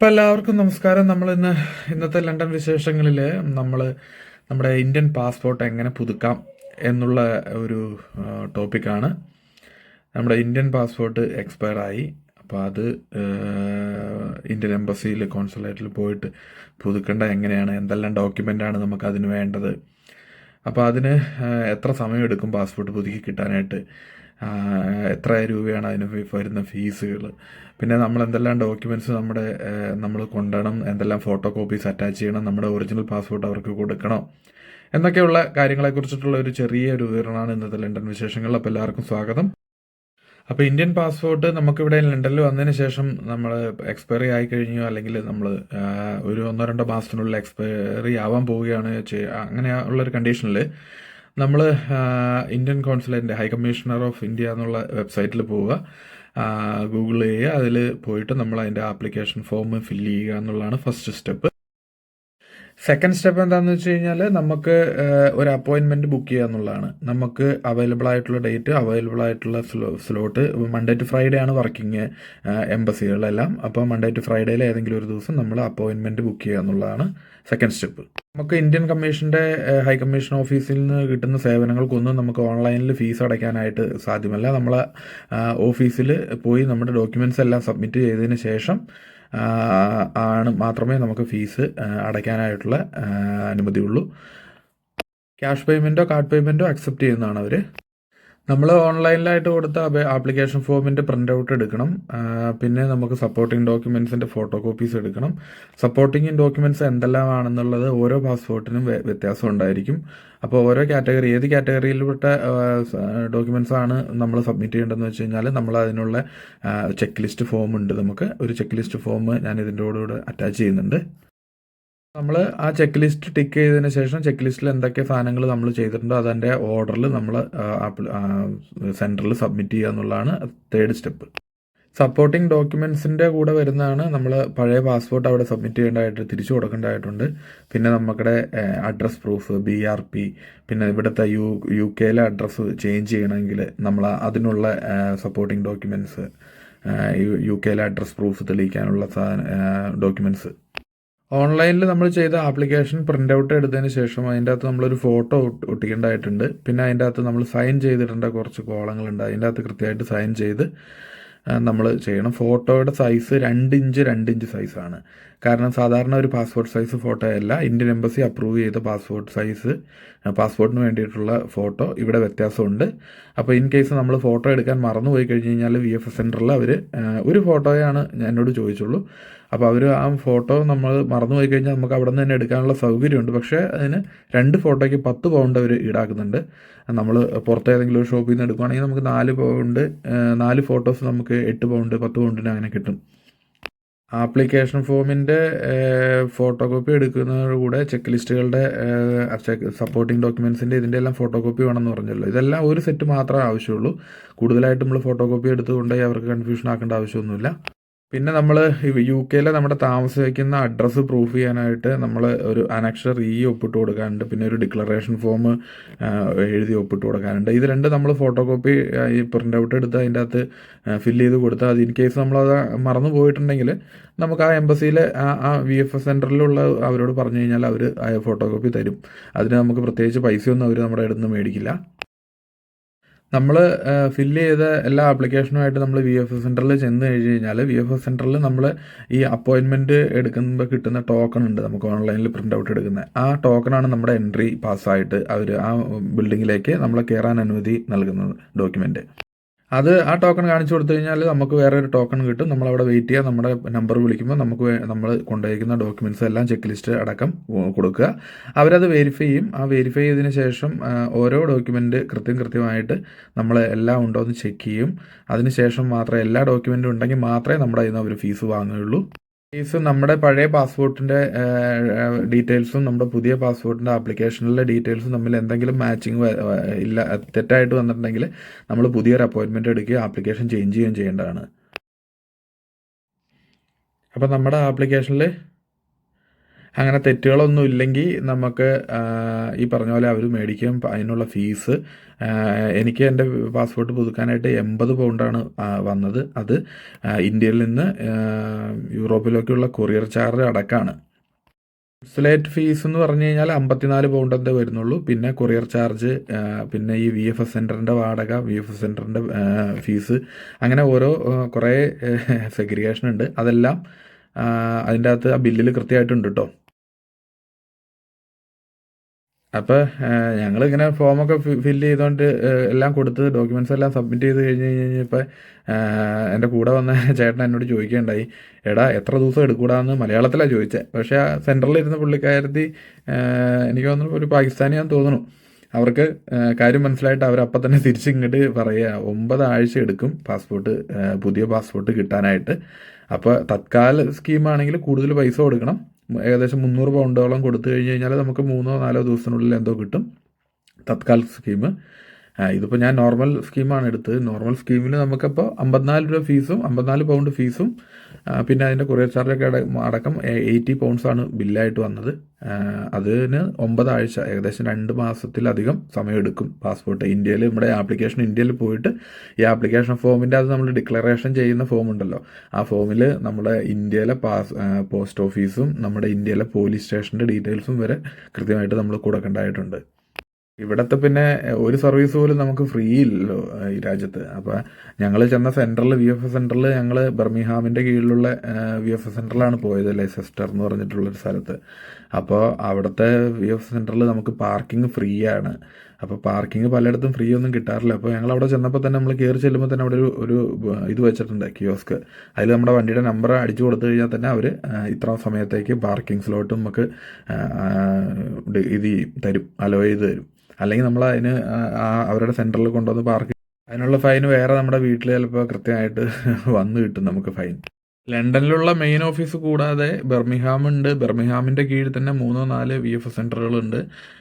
അപ്പം എല്ലാവർക്കും നമസ്കാരം. നമ്മൾ ഇന്ന് ഇന്നത്തെ ലണ്ടൻ വിശേഷങ്ങളിൽ നമ്മൾ നമ്മുടെ ഇന്ത്യൻ പാസ്പോർട്ട് എങ്ങനെ പുതുക്കാം എന്നുള്ള ഒരു ടോപ്പിക്കാണ്. നമ്മുടെ ഇന്ത്യൻ പാസ്പോർട്ട് എക്സ്പയർ ആയി അപ്പോൾ അത് ഇന്ത്യൻ എംബസിയിൽ കോൺസുലേറ്റിൽ പോയിട്ട് പുതുക്കേണ്ട എങ്ങനെയാണ് എന്തെല്ലാം ഡോക്യുമെന്റാണ് നമുക്ക് അതിന് വേണ്ടത് അപ്പോൾ അതിന് എത്ര സമയമെടുക്കും പാസ്പോർട്ട് പുതുക്കി കിട്ടാനായിട്ട്? എത്ര രൂപയാണ് അതിന് വരുന്ന ഫീസുകൾ പിന്നെ നമ്മൾ എന്തെല്ലാം ഡോക്യുമെന്റ്സ് നമ്മുടെ നമ്മൾ കൊണ്ടുവരണം എന്തെല്ലാം ഫോട്ടോ കോപ്പീസ് അറ്റാച്ച് ചെയ്യണം നമ്മുടെ ഒറിജിനൽ പാസ്പോർട്ട് അവർക്ക് കൊടുക്കണം എന്നൊക്കെയുള്ള കാര്യങ്ങളെക്കുറിച്ചിട്ടുള്ള ഒരു ചെറിയ ഒരു വിവരണമാണ് ഇന്നത്തെ ലണ്ടൻ വിശേഷങ്ങളിൽ. അപ്പോൾ എല്ലാവർക്കും സ്വാഗതം. അപ്പോൾ ഇന്ത്യൻ പാസ്പോർട്ട് നമുക്കിവിടെ ലണ്ടനിൽ വന്നതിന് ശേഷം നമ്മൾ എക്സ്പയറി ആയി കഴിഞ്ഞു അല്ലെങ്കിൽ നമ്മൾ ഒരു ഒന്നോ രണ്ടോ മാസത്തിനുള്ളിൽ എക്സ്പയറി ആവാൻ പോവുകയാണ് അങ്ങനെയുള്ള ഒരു കണ്ടീഷനിൽ നമ്മൾ ഇന്ത്യൻ കോൺസുലേറ്റിന്റെ ഹൈ കമ്മീഷണർ ഓഫ് ഇന്ത്യ എന്നുള്ള വെബ്സൈറ്റിൽ പോവുക. ഗൂഗിൾ ചെയ്യുക അതിൽ പോയിട്ട് നമ്മൾ അതിന്റെ ആപ്ലിക്കേഷൻ ഫോം ഫില്ല് ചെയ്യുക എന്നുള്ളതാണ് ഫസ്റ്റ് സ്റ്റെപ്പ് സെക്കൻഡ് സ്റ്റെപ്പ് എന്താണെന്ന് വെച്ച് കഴിഞ്ഞാൽ നമുക്ക് ഒരു അപ്പോയിൻമെന്റ് ബുക്ക് ചെയ്യുക എന്നുള്ളതാണ്. നമുക്ക് അവൈലബിൾ ആയിട്ടുള്ള ഡേറ്റ് അവൈലബിൾ ആയിട്ടുള്ള slow slot Monday to Friday ആണ് വർക്കിംഗ് എംബസികളിലെല്ലാം അപ്പോൾ മൺഡേ ടു ഫ്രൈഡേയിൽ ഏതെങ്കിലും ഒരു ദിവസം നമ്മൾ അപ്പോയിൻമെന്റ് ബുക്ക് ചെയ്യുക എന്നുള്ളതാണ് സെക്കൻഡ് സ്റ്റെപ്പ് നമുക്ക് ഇന്ത്യൻ കമ്മീഷന്റെ ഹൈ കമ്മീഷൻ ഓഫീസിൽ നിന്ന് കിട്ടുന്ന സേവനങ്ങൾക്കൊന്നും നമുക്ക് ഓൺലൈനിൽ ഫീസ് അടയ്ക്കാനായിട്ട് സാധ്യമല്ല. നമ്മൾ ഓഫീസിൽ പോയി നമ്മുടെ ഡോക്യുമെന്റ്സ് എല്ലാം സബ്മിറ്റ് ചെയ്തതിന് ശേഷം ആണ് മാത്രമേ നമുക്ക് ഫീസ് അടയ്ക്കാനായിട്ടുള്ള അനുമതിയുള്ളൂ. ക്യാഷ് പേയ്മെന്റോ കാർഡ് പേയ്മെന്റോ അക്സെപ്റ്റ് ചെയ്യുന്നതാണ് അവർ നമ്മൾ ഓൺലൈനിലായിട്ട് കൊടുത്ത ആപ്ലിക്കേഷൻ ഫോമിന്റെ പ്രിന്റ് ഔട്ട് എടുക്കണം. പിന്നെ നമുക്ക് സപ്പോർട്ടിംഗ് ഡോക്യുമെൻസിന്റെ ഫോട്ടോ കോപ്പീസ് എടുക്കണം. സപ്പോർട്ടിംഗ് ഡോക്യുമെന്റ്സ് എന്തെല്ലാമാണെന്നുള്ളത് ഓരോ പാസ്പോർട്ടിനും വ്യ- വ്യത്യാസം ഉണ്ടായിരിക്കും. അപ്പോൾ ഓരോ കാറ്റഗറി ഏത് കാറ്റഗറിയിൽപ്പെട്ട ഡോക്യുമെന്റ്സ് ആണ് നമ്മൾ സബ്മിറ്റ് ചെയ്യേണ്ടതെന്ന് വെച്ച് കഴിഞ്ഞാൽ നമ്മൾ അതിനുള്ള ചെക്ക് ലിസ്റ്റ് ഫോം ഉണ്ട് നമുക്ക്. ഒരു ചെക്ക് ലിസ്റ്റ് ഫോം ഞാൻ ഇതിന്റെ കൂടെ അറ്റാച്ച് ചെയ്യുന്നുണ്ട്. നമ്മൾ ആ ചെക്ക് ലിസ്റ്റ് ടിക്ക് ചെയ്തതിന് ശേഷം ചെക്ക് ലിസ്റ്റിൽ എന്തൊക്കെ സാധനങ്ങൾ നമ്മൾ ചെയ്തിട്ടുണ്ടോ അതിന്റെ ഓർഡറിൽ നമ്മൾ സെന്ററിൽ സബ്മിറ്റ് ചെയ്യുക എന്നുള്ളതാണ് തേർഡ് സ്റ്റെപ്പ് സപ്പോർട്ടിംഗ് ഡോക്യുമെൻസിന്റെ കൂടെ വരുന്നതാണ് നമ്മൾ പഴയ പാസ്പോർട്ട് അവിടെ സബ്മിറ്റ് ചെയ്യേണ്ടതായിട്ട് തിരിച്ചു കൊടുക്കേണ്ടതായിട്ടുണ്ട്. പിന്നെ നമ്മുടെ address proof B R P പിന്നെ ഇവിടുത്തെ യു യു കെയിലെ അഡ്രസ്സ് ചേഞ്ച് ചെയ്യണമെങ്കിൽ നമ്മൾ അതിനുള്ള സപ്പോർട്ടിംഗ് ഡോക്യുമെന്റ്സ് യു കെയിലെ അഡ്രസ് പ്രൂഫ് തെളിയിക്കാനുള്ള ഡോക്യുമെന്റ്സ് ഓൺലൈനിൽ നമ്മൾ ചെയ്ത ആപ്ലിക്കേഷൻ പ്രിന്റ് ഔട്ട് എടുത്തതിന് ശേഷം അതിന്റെ അകത്ത് നമ്മളൊരു ഫോട്ടോ ഒട്ടിക്കേണ്ടതായിട്ടുണ്ട്. പിന്നെ അതിന്റെ അകത്ത് നമ്മൾ സൈൻ ചെയ്തിട്ടുണ്ട് കുറച്ച് കോളങ്ങളുണ്ട് അതിന്റെ അകത്ത് കൃത്യമായിട്ട് സൈൻ ചെയ്ത് നമ്മൾ ചെയ്യണം. ഫോട്ടോയുടെ സൈസ് രണ്ട് ഇഞ്ച് രണ്ട് ഇഞ്ച് സൈസാണ്. കാരണം സാധാരണ ഒരു പാസ്പോർട്ട് സൈസ് ഫോട്ടോ അല്ല. ഇന്ത്യൻ എംബസി അപ്രൂവ് ചെയ്ത പാസ്പോർട്ട് സൈസ് പാസ്പോർട്ടിന് വേണ്ടിയിട്ടുള്ള ഫോട്ടോ ഇവിടെ വ്യത്യാസമുണ്ട്. അപ്പോൾ ഇൻ കേസ് നമ്മൾ ഫോട്ടോ എടുക്കാൻ മറന്നു പോയി കഴിഞ്ഞ് കഴിഞ്ഞാൽ വി എഫ് എസ് സെന്ററിൽ അവർ ഒരു ഫോട്ടോയാണ് എന്നോട് ചോദിച്ചുള്ളൂ. അപ്പോൾ അവർ ആ ഫോട്ടോ നമ്മൾ മറന്നു പോയി കഴിഞ്ഞാൽ നമുക്ക് അവിടെ നിന്ന് തന്നെ എടുക്കാനുള്ള സൗകര്യമുണ്ട്. പക്ഷേ അതിന് രണ്ട് ഫോട്ടോയ്ക്ക് പത്ത് പൗണ്ട് അവർ ഈടാക്കുന്നുണ്ട്. നമ്മൾ പുറത്ത് ഏതെങ്കിലും ഒരു ഷോപ്പിൽ നിന്ന് എടുക്കുകയാണെങ്കിൽ നമുക്ക് നാല് പൗണ്ട് നാല് ഫോട്ടോസ് നമുക്ക് എട്ട് പൗണ്ട് പത്ത് പൗണ്ടിന് അങ്ങനെ കിട്ടും. ആപ്ലിക്കേഷൻ ഫോമിന്റെ ഫോട്ടോ കോപ്പി എടുക്കുന്നതോടുകൂടെ ചെക്ക് ലിസ്റ്റുകളുടെ സപ്പോർട്ടിംഗ് ഡോക്യുമെൻസിന്റെ ഇതിന്റെ എല്ലാം ഫോട്ടോ കോപ്പി വേണമെന്ന് പറഞ്ഞല്ലോ. ഇതെല്ലാം ഒരു സെറ്റ് മാത്രമേ ആവശ്യമുള്ളൂ. കൂടുതലായിട്ട് നമ്മൾ ഫോട്ടോ കോപ്പി എടുത്ത് കൊണ്ടുപോയി അവർക്ക് കൺഫ്യൂഷൻ ആക്കേണ്ട ആവശ്യമൊന്നുമില്ല. പിന്നെ നമ്മൾ യു കെയിലെ നമ്മുടെ താമസിക്കുന്ന അഡ്രസ്സ് പ്രൂഫ് ചെയ്യാനായിട്ട് നമ്മൾ ഒരു അനക്ഷർ ഇ ഒപ്പിട്ട് കൊടുക്കാനുണ്ട്. പിന്നെ ഒരു ഡിക്ലറേഷൻ ഫോം എഴുതി ഒപ്പിട്ട് കൊടുക്കാനുണ്ട്. ഇത് രണ്ട് നമ്മൾ ഫോട്ടോ കോപ്പി ഈ പ്രിന്റ് ഔട്ട് എടുത്ത് അതിന്റെ അകത്ത് ഫില്ല് ചെയ്ത് കൊടുത്താൽ അത് ഇൻ കേസ് നമ്മളത് മറന്നു പോയിട്ടുണ്ടെങ്കിൽ നമുക്ക് ആ എംബസിയിലെ ആ ആ വി എഫ് എസ് സെന്ററിലുള്ള അവരോട് പറഞ്ഞു കഴിഞ്ഞാൽ അവർ ആ ഫോട്ടോ കോപ്പി തരും. അതിന് നമുക്ക് പ്രത്യേകിച്ച് പൈസയൊന്നും അവർ നമ്മുടെ അടുത്ത് നിന്ന് മേടിക്കില്ല. നമ്മൾ ഫില്ല് ചെയ്ത എല്ലാ ആപ്ലിക്കേഷനുമായിട്ട് നമ്മൾ വി എഫ് എസ് സെന്ററിൽ ചെന്ന് കഴിഞ്ഞ് കഴിഞ്ഞാൽ വി എഫ് എസ് സെന്ററിൽ നമ്മൾ ഈ അപ്പോയിൻമെന്റ് എടുക്കുമ്പോൾ കിട്ടുന്ന ടോക്കൺ ഉണ്ട് നമുക്ക് ഓൺലൈനിൽ പ്രിന്റ് ഔട്ട് എടുക്കുന്നത് ആ ടോക്കണാണ് നമ്മുടെ എൻട്രി പാസ്സായിട്ട് അവർ ആ ബിൽഡിങ്ങിലേക്ക് നമ്മളെ കയറാൻ അനുമതി നൽകുന്നത് ഡോക്യുമെന്റ് അത് ആ ടോക്കൺ കാണിച്ചു കൊടുത്തു കഴിഞ്ഞാൽ നമുക്ക് വേറെ ഒരു ടോക്കൺ കിട്ടും. നമ്മൾ അവിടെ വെയിറ്റ് ചെയ്യുക നമ്മുടെ നമ്പർ വിളിക്കുമ്പോൾ നമുക്ക് നമ്മൾ കൊണ്ടുപോയിരിക്കുന്ന ഡോക്യുമെന്റ്സ് എല്ലാം ചെക്ക് ലിസ്റ്റ് അടക്കം കൊടുക്കുക. അവരത് വെരിഫൈ ചെയ്യും. ആ വെരിഫൈ ചെയ്തതിന് ശേഷം ഓരോ ഡോക്യുമെന്റ് കൃത്യം കൃത്യമായിട്ട് നമ്മൾ എല്ലാം ഉണ്ടോ എന്ന് ചെക്ക് ചെയ്യും അതിനുശേഷം മാത്രമേ എല്ലാ ഡോക്യുമെന്റും ഉണ്ടെങ്കിൽ മാത്രമേ നമ്മുടെ കയ്യിൽ നിന്ന് അവർ ഫീസ് വാങ്ങുകയുള്ളൂ. ഫീസ് നമ്മുടെ പഴയ പാസ്പോർട്ടിന്റെ ഡീറ്റെയിൽസും നമ്മുടെ പുതിയ പാസ്പോർട്ടിന്റെ ആപ്ലിക്കേഷനിലെ ഡീറ്റെയിൽസും തമ്മിൽ എന്തെങ്കിലും മാച്ചിങ് ഇല്ല തെറ്റായിട്ട് വന്നിട്ടുണ്ടെങ്കിൽ നമ്മൾ പുതിയൊരു അപ്പോയിൻമെന്റ് എടുക്കുകയും ആപ്ലിക്കേഷൻ ചേഞ്ച് ചെയ്യുകയും ചെയ്യേണ്ടതാണ്. അപ്പോൾ നമ്മുടെ ആപ്ലിക്കേഷനിൽ അങ്ങനെ തെറ്റുകളൊന്നും ഇല്ലെങ്കിൽ നമുക്ക് ഈ പറഞ്ഞ പോലെ അവർ മേടിക്കും അതിനുള്ള ഫീസ്. എനിക്ക് എന്റെ പാസ്പോർട്ട് പുതുക്കാനായിട്ട് എൺപത് പൗണ്ടാണ് വന്നത്. അത് ഇന്ത്യയിൽ നിന്ന് യൂറോപ്പിലേക്കുള്ള കൊറിയർ ചാർജ് അടക്കമാണ് സ്ലേറ്റ് ഫീസ് എന്ന് പറഞ്ഞു കഴിഞ്ഞാൽ അമ്പത്തിനാല് പൗണ്ട് എന്തേ വരുന്നുള്ളൂ. പിന്നെ കൊറിയർ ചാർജ് പിന്നെ ഈ വി എഫ് എസ് സെന്ററിന്റെ വാടക വി എഫ് എസ് സെന്ററിന്റെ ഫീസ്. അങ്ങനെ ഓരോ കുറേ സെഗ്രിഗേഷൻ ഉണ്ട് അതെല്ലാം അതിന്റെ അകത്ത് ആ ബില്ലിൽ കൃത്യമായിട്ടുണ്ട് കേട്ടോ അപ്പോൾ ഞങ്ങളിങ്ങനെ ഫോമൊക്കെ ഫില്ല് ചെയ്തുകൊണ്ട് എല്ലാം കൊടുത്ത് ഡോക്യുമെന്റ്സ് എല്ലാം സബ്മിറ്റ് ചെയ്ത് കഴിഞ്ഞ് കഴിഞ്ഞപ്പോൾ എന്റെ കൂടെ വന്ന ചേട്ടൻ എന്നോട് ചോദിക്കുകയുണ്ടായി എടാ എത്ര ദിവസം എടുക്കൂടാന്ന് മലയാളത്തിലാണ് ചോദിച്ചത് പക്ഷേ ആ സെന്ററിൽ ഇരുന്ന പുള്ളിക്കാരത്തി എനിക്ക് തോന്നുന്നു ഒരു പാകിസ്ഥാനിയാന്ന് തോന്നുന്നു. അവർക്ക് കാര്യം മനസ്സിലായിട്ട് അവരപ്പം തന്നെ തിരിച്ചിങ്ങോട്ട് പറയുക ഒമ്പത് ആഴ്ച എടുക്കും പാസ്പോർട്ട് പുതിയ പാസ്പോർട്ട് കിട്ടാനായിട്ട്. അപ്പോൾ തത്കാൽ സ്കീമാണെങ്കിൽ കൂടുതൽ പൈസ കൊടുക്കണം. ഏകദേശം മുന്നൂറ് പൗണ്ടോളം കൊടുത്തു കഴിഞ്ഞ് കഴിഞ്ഞാൽ നമുക്ക് മൂന്നോ നാലോ ദിവസത്തിനുള്ളിൽ എന്തോ കിട്ടും. തത്കാൽ സ്കീം ഇതിപ്പോൾ ഞാൻ നോർമൽ സ്കീമാണ് എടുത്തത്. നോർമൽ സ്കീമിൽ നമുക്കപ്പോൾ അമ്പത്തിനാല് രൂപ ഫീസും അമ്പത്തിനാല് പൗണ്ട് ഫീസും പിന്നെ അതിന്റെ കൊറിയർ ചാർജൊക്കെ അട- അടക്കം എയ്റ്റി പൗണ്ട്സാണ് ബില്ലായിട്ട് വന്നത്. അതിന് ഒമ്പതാഴ്ച ഏകദേശം രണ്ട് മാസത്തിലധികം സമയമെടുക്കും പാസ്പോർട്ട് ഇന്ത്യയിൽ നമ്മുടെ ആപ്ലിക്കേഷൻ ഇന്ത്യയിൽ പോയിട്ട് ഈ ആപ്ലിക്കേഷൻ ഫോമിന്റെ അത് നമ്മൾ ഡിക്ലറേഷൻ ചെയ്യുന്ന ഫോം ഉണ്ടല്ലോ. ആ ഫോമിൽ നമ്മുടെ ഇന്ത്യയിലെ പാസ് പോസ്റ്റ് ഓഫീസും നമ്മുടെ ഇന്ത്യയിലെ പോലീസ് സ്റ്റേഷന്റെ ഡീറ്റെയിൽസും വരെ കൃത്യമായിട്ട് നമ്മൾ കൊടുക്കേണ്ടതായിട്ടുണ്ട്. ഇവിടത്തെ പിന്നെ ഒരു സർവീസ് പോലും നമുക്ക് ഫ്രീ ഇല്ലല്ലോ ഈ രാജ്യത്ത്. അപ്പോൾ ഞങ്ങൾ ചെന്ന സെന്ററിൽ വി എഫ് എസ് സെന്ററിൽ ഞങ്ങൾ ബർമിഹാമിന്റെ കീഴിലുള്ള വി എഫ് എസ് സെന്ററിലാണ് പോയത് ലൈസെസ്റ്റർ എന്ന് പറഞ്ഞിട്ടുള്ളൊരു സ്ഥലത്ത്. അപ്പോൾ അവിടുത്തെ വി എഫ് സെന്ററിൽ നമുക്ക് പാർക്കിംഗ് ഫ്രീ ആണ്. അപ്പോൾ പാർക്കിംഗ് പലയിടത്തും ഫ്രീ ഒന്നും കിട്ടാറില്ല. അപ്പോൾ ഞങ്ങൾ അവിടെ ചെന്നപ്പോൾ തന്നെ നമ്മൾ കയറി ചെല്ലുമ്പോൾ തന്നെ അവിടെ ഒരു ഒരു ഇത് വെച്ചിട്ടുണ്ട് കിയോസ്ക് അതിൽ നമ്മുടെ വണ്ടിയുടെ നമ്പർ അടിച്ചു കൊടുത്തു കഴിഞ്ഞാൽ തന്നെ അവർ ഇത്ര സമയത്തേക്ക് പാർക്കിംഗ് സ്ലോട്ടും നമുക്ക് ഇത് തരും അലോ ചെയ്ത് തരും. അല്ലെങ്കിൽ നമ്മൾ അതിന് അവരുടെ സെന്ററിൽ കൊണ്ടുവന്ന് പാർക്ക് അതിനുള്ള ഫൈൻ വേറെ നമ്മുടെ വീട്ടിൽ ചിലപ്പോൾ കൃത്യമായിട്ട് വന്ന് കിട്ടും നമുക്ക് ഫൈൻ ലണ്ടനിലുള്ള മെയിൻ ഓഫീസ് കൂടാതെ ബെർമിഹാം ഉണ്ട്. ബെർമിഹാമിന്റെ കീഴിൽ തന്നെ മൂന്നോ നാല് വി എഫ് സെന്ററുകളുണ്ട്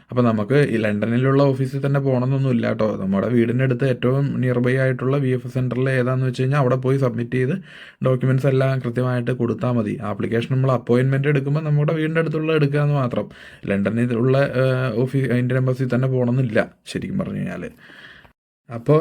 അപ്പോൾ നമുക്ക് ഈ ലണ്ടനിലുള്ള ഓഫീസിൽ തന്നെ പോകണമെന്നൊന്നും ഇല്ല കേട്ടോ നമ്മുടെ വീടിന്റെ അടുത്ത് ഏറ്റവും നിയർ ബൈ ആയിട്ടുള്ള വി എഫ് സെന്ററിൽ ഏതാണെന്ന് വെച്ച് കഴിഞ്ഞാൽ അവിടെ പോയി സബ്മിറ്റ് ചെയ്ത് ഡോക്യുമെന്റ്സ് എല്ലാം കൃത്യമായിട്ട് കൊടുത്താൽ മതി. ആപ്ലിക്കേഷൻ നമ്മൾ അപ്പോയിൻമെന്റ് എടുക്കുമ്പോൾ നമ്മുടെ വീടിന്റെ അടുത്തുള്ള എടുക്കുക എന്ന് മാത്രം ലണ്ടനിലുള്ള ഓഫീസ് ഇന്ത്യൻ എംബസിയിൽ തന്നെ പോകണമെന്നില്ല ശരിക്കും പറഞ്ഞു കഴിഞ്ഞാൽ അപ്പോൾ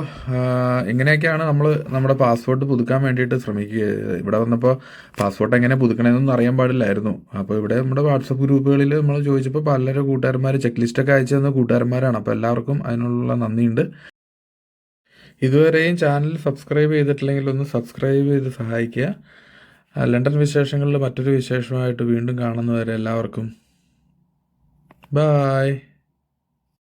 ഇങ്ങനെയൊക്കെയാണ് നമ്മൾ നമ്മുടെ പാസ്പോർട്ട് പുതുക്കാൻ വേണ്ടിയിട്ട് ശ്രമിക്കുക. ഇവിടെ വന്നപ്പോൾ പാസ്പോർട്ട് എങ്ങനെ പുതുക്കണമെന്നൊന്നും അറിയാൻ പാടില്ലായിരുന്നു. അപ്പോൾ ഇവിടെ നമ്മുടെ വാട്സപ്പ് ഗ്രൂപ്പുകളിൽ നമ്മൾ ചോദിച്ചപ്പോൾ പലരും കൂട്ടുകാരന്മാർ ചെക്ക് ലിസ്റ്റൊക്കെ അയച്ചു തന്ന കൂട്ടുകാരന്മാരാണ്. അപ്പോൾ എല്ലാവർക്കും അതിനുള്ള നന്ദിയുണ്ട്. ഇതുവരെയും ചാനൽ സബ്സ്ക്രൈബ് ചെയ്തിട്ടില്ലെങ്കിൽ ഒന്ന് സബ്സ്ക്രൈബ് ചെയ്ത് സഹായിക്കുക. ലണ്ടൻ വിശേഷങ്ങളിൽ മറ്റൊരു വിശേഷമായിട്ട് വീണ്ടും കാണുന്നവരെ എല്ലാവർക്കും. ബായ്.